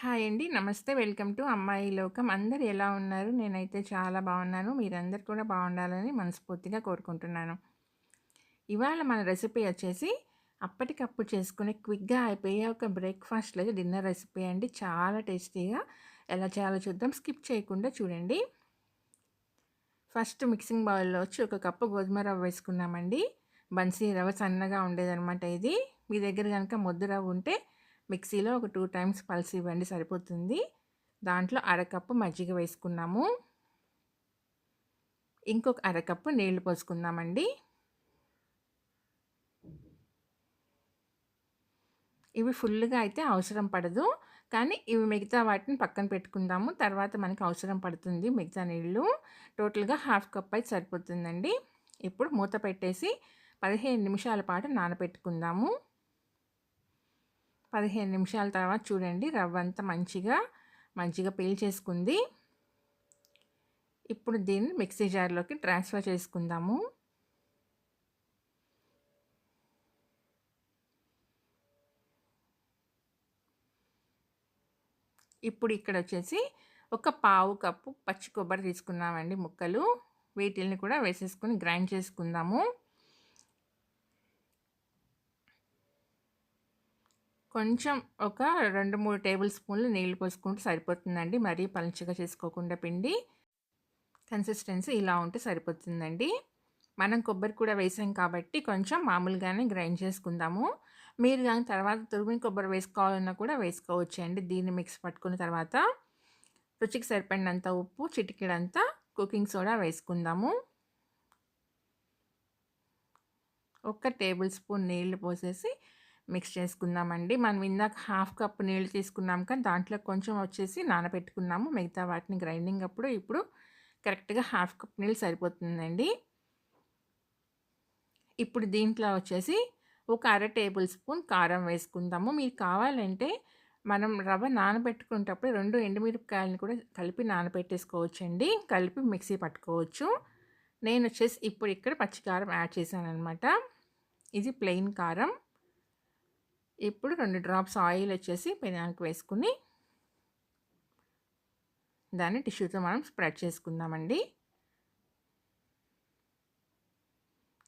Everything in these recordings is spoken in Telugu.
హాయ్ అండి. నమస్తే. వెల్కమ్ టు అమ్మాయి లోకం. అందరు ఎలా ఉన్నారు? నేనైతే చాలా బాగున్నాను. మీరందరూ కూడా బాగుండాలని మనస్ఫూర్తిగా కోరుకుంటున్నాను. ఇవాళ మన రెసిపీ వచ్చేసి అప్పటికప్పుడు చేసుకునే క్విక్‌గా అయిపోయే ఒక బ్రేక్‌ఫాస్ట్ లేదా డిన్నర్ రెసిపీ అండి. చాలా టేస్టీగా ఎలా చేయాలో చూద్దాం. స్కిప్ చేయకుండా చూడండి. ఫస్ట్ మిక్సింగ్ బౌల్‌లో వచ్చి ఒక కప్పు గోధుమ రవ్వ వేసుకున్నామండి. బన్సీ రవ్వ సన్నగా ఉండేదనమాట ఇది. మీ దగ్గర కనుక ముద్ద రవ్వ ఉంటే మిక్సీలో ఒక టూ టైమ్స్ పల్స్ ఇవ్వండి సరిపోతుంది. దాంట్లో అరకప్పు మజ్జిగ వేసుకున్నాము. ఇంకొక అరకప్పు నీళ్ళు పోసుకుందామండి. ఇవి ఫుల్గా అయితే అవసరం పడదు కానీ ఇవి మిగతా వాటిని పక్కన పెట్టుకుందాము. తర్వాత మనకి అవసరం పడుతుంది మిగతా నీళ్ళు టోటల్గా హాఫ్ కప్ అయితే సరిపోతుందండి. ఇప్పుడు మూత పెట్టేసి పదిహేను నిమిషాల పాటు నానబెట్టుకుందాము. పదిహేను నిమిషాల తర్వాత చూడండి రవ్వ అంతా మంచిగా మంచిగా పీల్చేసుకుంది ఇప్పుడు దీన్ని మిక్సీ జార్లోకి ట్రాన్స్ఫర్ చేసుకుందాము. ఇప్పుడు ఇక్కడ వచ్చేసి ఒక పావు కప్పు పచ్చి కొబ్బరి తీసుకున్నామండి ముక్కలు. వీటిల్ని కూడా వేసేసుకొని గ్రైండ్ చేసుకుందాము. కొంచెం ఒక రెండు మూడు టేబుల్ స్పూన్లు నీళ్ళు పోసుకుంటే సరిపోతుందండి. మరీ పలుచగా చేసుకోకుండా పిండి కన్సిస్టెన్సీ ఇలా ఉంటే సరిపోతుందండి. మనం కొబ్బరి కూడా వేసాం కాబట్టి కొంచెం మామూలుగానే గ్రైండ్ చేసుకుందాము. మీరు కానీ తర్వాత తురిమి కొబ్బరి వేసుకోవాలన్నా కూడా వేసుకోవచ్చు అండి దీన్ని మిక్స్ పట్టుకున్న తర్వాత రుచికి సరిపడినంత ఉప్పు చిటికెడంతా కుకింగ్ సోడా వేసుకుందాము. ఒక టేబుల్ స్పూన్ నీళ్ళు పోసేసి మిక్స్ చేసుకుందామండి. మనం ఇందాక హాఫ్ కప్ నీళ్ళు తీసుకున్నాం కానీ దాంట్లో కొంచెం వచ్చేసి నానబెట్టుకున్నాము. మిగతా వాటిని గ్రైండింగ్ అప్పుడు ఇప్పుడు కరెక్ట్గా హాఫ్ కప్ నీళ్ళు సరిపోతుందండి. ఇప్పుడు దీంట్లో వచ్చేసి ఒక అర టేబుల్ స్పూన్ కారం వేసుకుందాము. మీరు కావాలంటే మనం రవ్వ నానబెట్టుకునేటప్పుడు రెండు ఎండుమిరపకాయలను కూడా కలిపి నానబెట్టేసుకోవచ్చండి. కలిపి మిక్సీ పట్టుకోవచ్చు. నేను వచ్చేసి ఇప్పుడు ఇక్కడ పచ్చికారం యాడ్ చేశాను అనమాట ఇది ప్లెయిన్ కారం. ఇప్పుడు రెండు డ్రాప్స్ ఆయిల్ వచ్చేసి పెనానికి వేసుకుని దాన్ని టిష్యూతో మనం స్ప్రెడ్ చేసుకుందామండి.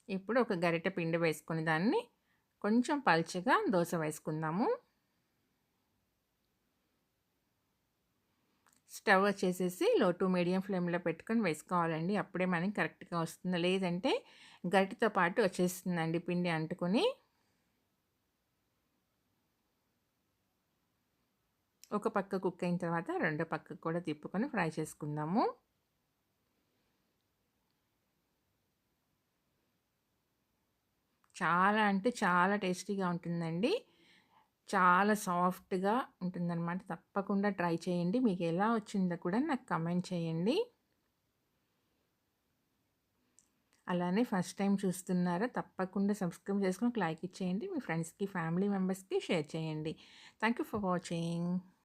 ఇప్పుడు ఒక గరిటె పిండి వేసుకుని దాన్ని కొంచెం పల్చగా దోశ వేసుకుందాము. స్టవ్ వచ్చేసేసి లో టు మీడియం ఫ్లేమ్లో పెట్టుకొని వేసుకోవాలండి. అప్పుడే మనకి కరెక్ట్గా వస్తుంది? లేదంటే గరిటతో పాటు వచ్చేస్తుందండి పిండి అంటుకొని? ఒక పక్క కుక్ అయిన తర్వాత రెండో పక్కకు కూడా తిప్పుకొని ఫ్రై చేసుకుందాము. చాలా అంటే చాలా టేస్టీగా ఉంటుందండి. చాలా సాఫ్ట్గా ఉంటుందన్నమాట. తప్పకుండా ట్రై చేయండి. మీకు ఎలా వచ్చిందో కూడా నాకు కమెంట్ చేయండి. అలానే ఫస్ట్ టైం చూస్తున్నారా తప్పకుండా సబ్స్క్రైబ్ చేసుకుని లైక్ ఇచ్చేయండి. మీ ఫ్రెండ్స్కి ఫ్యామిలీ మెంబర్స్కి షేర్ చేయండి. Thank you for watching.